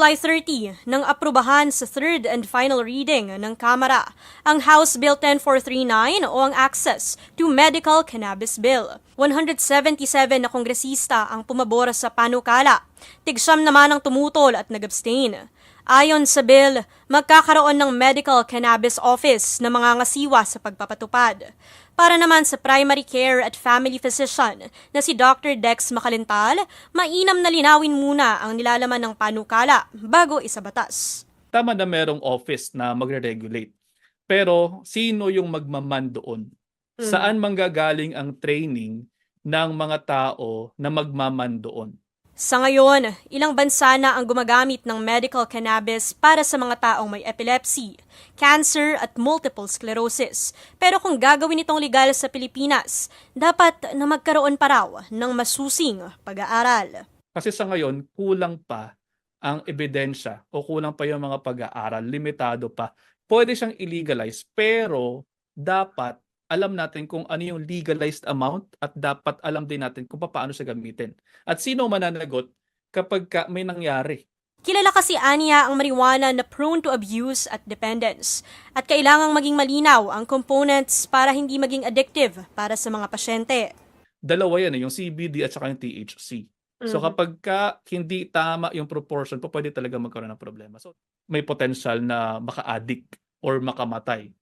July 30 nang aprubahan sa third and final reading ng Kamara ang House Bill 10439 o ang Access to Medical Cannabis Bill. 177 na kongresista ang pumabor sa panukala. Tigsyam naman ang tumutol at nag-abstain. Ayon sa bill, magkakaroon ng Medical Cannabis Office na mga ngasiwa sa pagpapatupad. Para naman sa primary care at family physician na si Dr. Dex Makalintal, mainam na linawin muna ang nilalaman ng panukala bago isabatas. tama na merong office na magre-regulate. Pero sino yung magmaman doon? Mm. Saan manggagaling ang training ng mga tao na magmaman doon? Sa ngayon, ilang bansa na ang gumagamit ng medical cannabis para sa mga taong may epilepsy, cancer at multiple sclerosis. Pero kung gagawin itong legal sa Pilipinas, dapat na magkaroon pa raw ng masusing pag-aaral. Kasi sa ngayon, kulang pa ang ebidensya o kulang pa yung mga pag-aaral, limitado pa. Pwede siyang illegalize pero dapat alam natin kung ano yung legalized amount at dapat alam din natin kung paano siya gamitin. At sino mananagot kapag ka may nangyari. Kilala kasi Anya ang marijuana na prone to abuse at dependence at kailangang maging malinaw ang components para hindi maging addictive para sa mga pasyente. Dalawa yan, eh, yung CBD at saka yung THC. So Mhm. kapag ka hindi tama yung proportion po, pwede talaga magkaroon ng problema. So may potential na maka-addict or makamatay.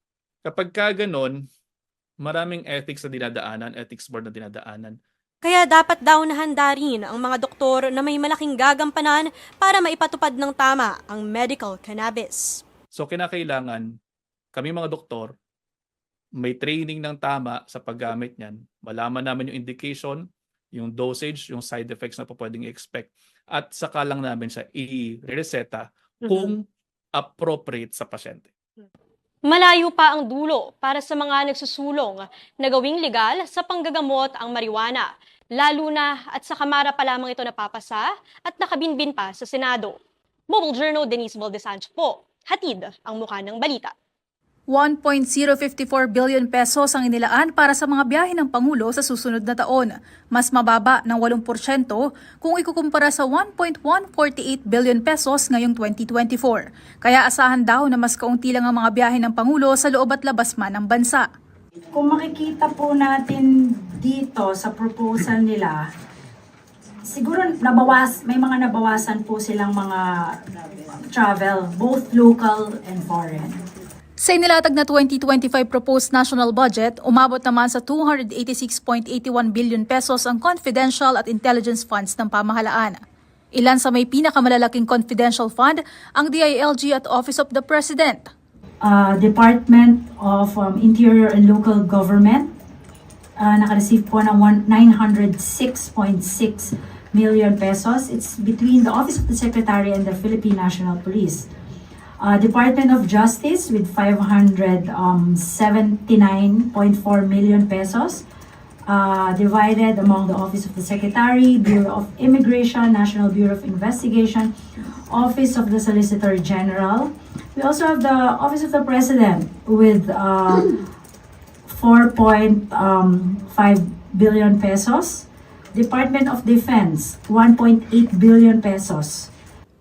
Kapag ka ganun, maraming ethics na dinadaanan, ethics board na dinadaanan. Kaya dapat daw nahanda rin ang mga doktor na may malaking gagampanan para maipatupad ng tama ang medical cannabis. So kinakailangan kami mga doktor may training ng tama sa paggamit niyan. Malaman namin yung indication, yung dosage, yung side effects na po pwedeng i-expect. At saka lang namin siya i-reseta kung appropriate sa pasyente. Malayo pa ang dulo para sa mga nagsusulong na gawing legal sa panggagamot ang marijuana, lalo na at sa Kamara pa lamang ito napapasa at nakabinbin pa sa Senado. Mobile Journal Denise Valdesancho po, hatid ang mukha ng balita. 1.054 billion pesos ang inilaan para sa mga biyahe ng Pangulo sa susunod na taon, mas mababa ng 8% kung ikukumpara sa 1.148 billion pesos ngayong 2024. Kaya asahan daw na mas kaunti lang ang mga biyahe ng Pangulo sa loob at labas man ng bansa. Kung makikita po natin dito sa proposal nila, siguro nabawas, may mga nabawasan po silang mga travel, both local and foreign. Sa inilatag na 2025 proposed national budget, umabot naman sa 286.81 billion pesos ang confidential at intelligence funds ng pamahalaan. Ilan sa may pinakamalalaking confidential fund ang DILG at Office of the President. Uh, Department of um, Interior and Local Government, uh, nakareceive po ng one- 906.6 million pesos. It's between the Office of the Secretary and the Philippine National Police. Uh, Department of Justice with 579.4 million pesos uh, divided among the Office of the Secretary, Bureau of Immigration, National Bureau of Investigation, Office of the Solicitor General. We also have the Office of the President with uh, 4.5 billion pesos. Department of Defense, 1.8 billion pesos.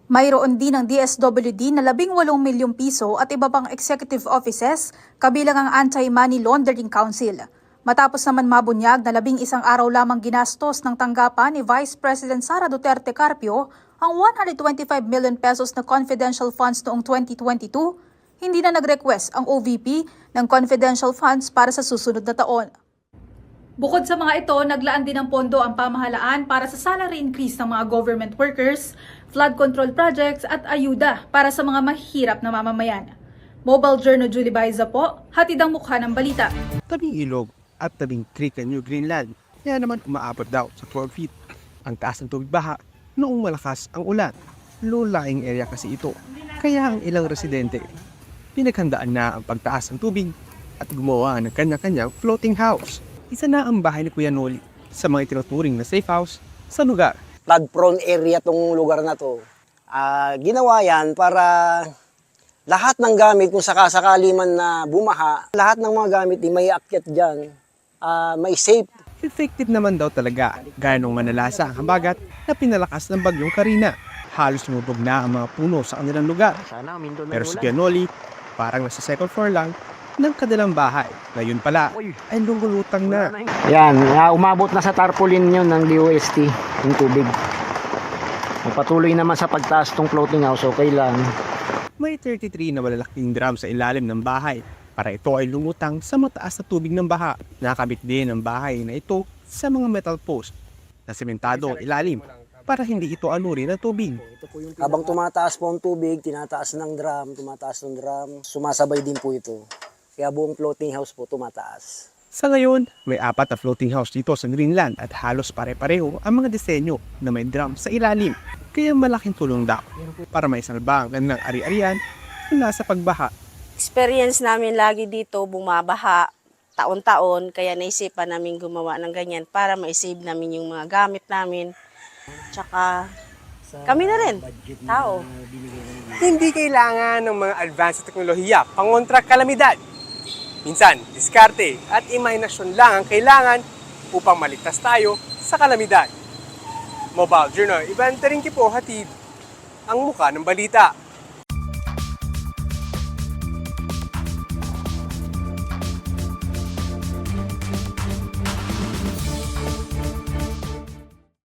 Mayroon din ang DSWD na 18 milyong piso at iba pang executive offices kabilang ang Anti-Money Laundering Council. Matapos naman mabunyag na labing isang araw lamang ginastos ng tanggapan ni Vice President Sara Duterte Carpio ang 125 million pesos na confidential funds noong 2022, hindi na nag-request ang OVP ng confidential funds para sa susunod na taon. Bukod sa mga ito, naglaan din ng pondo ang pamahalaan para sa salary increase ng mga government workers, flood control projects at ayuda para sa mga mahihirap na mamamayan. Mobile Journal Julie Baiza po, hatid ang mukha ng balita. tabing ilog at tabing creek ng New Greenland. Kaya naman umaabot daw sa 12 feet. Ang taas ng tubig baha noong malakas ang ulan. Low-lying area kasi ito. Kaya ang ilang residente, pinaghandaan na ang pagtaas ng tubig at gumawa ng kanya-kanyang floating house. Isa na ang bahay ni Kuya Noli sa mga itinuturing na safe house sa lugar. flood prone area tong lugar na to. Ah, ginawa yan para lahat ng gamit kung sakasakali man na bumaha, lahat ng mga gamit di may akyat diyan. Ah, may safe. Effective naman daw talaga, gaya nung manalasa ang habagat na pinalakas ng bagyong Karina. halos lumubog na ang mga puno sa kanilang lugar. Pero si Gianoli, parang nasa second floor lang ng kanilang bahay. Ngayon pala, ay lungulutang na. Yan, ah, umabot na sa tarpaulin yun ng DOST, yung tubig. Patuloy naman sa pagtaas tong floating house, okay lang. May 33 na malalaking drum sa ilalim ng bahay para ito ay lumutang sa mataas na tubig ng baha. Nakakabit din ang bahay na ito sa mga metal post na sementado ilalim para hindi ito anurin ng tubig. Habang tumataas po ang tubig, tinataas ng drum, tumataas ng drum, sumasabay din po ito. Kaya buong floating house po tumataas. Sa ngayon, may apat na floating house dito sa Greenland at halos pare-pareho ang mga disenyo na may drum sa ilalim. Kaya malaking tulong daw para may salba ang kanilang ari-arian mula sa pagbaha. experience namin lagi dito bumabaha taon-taon kaya naisipan namin gumawa ng ganyan para ma-save namin yung mga gamit namin. Tsaka kami na rin, tao. hindi kailangan ng mga advanced na teknolohiya pangontra kalamidad. Minsan, diskarte at imahinasyon lang ang kailangan upang maligtas tayo sa kalamidad. Mobile Journal, Ivan Taringki po hatid ang muka ng balita.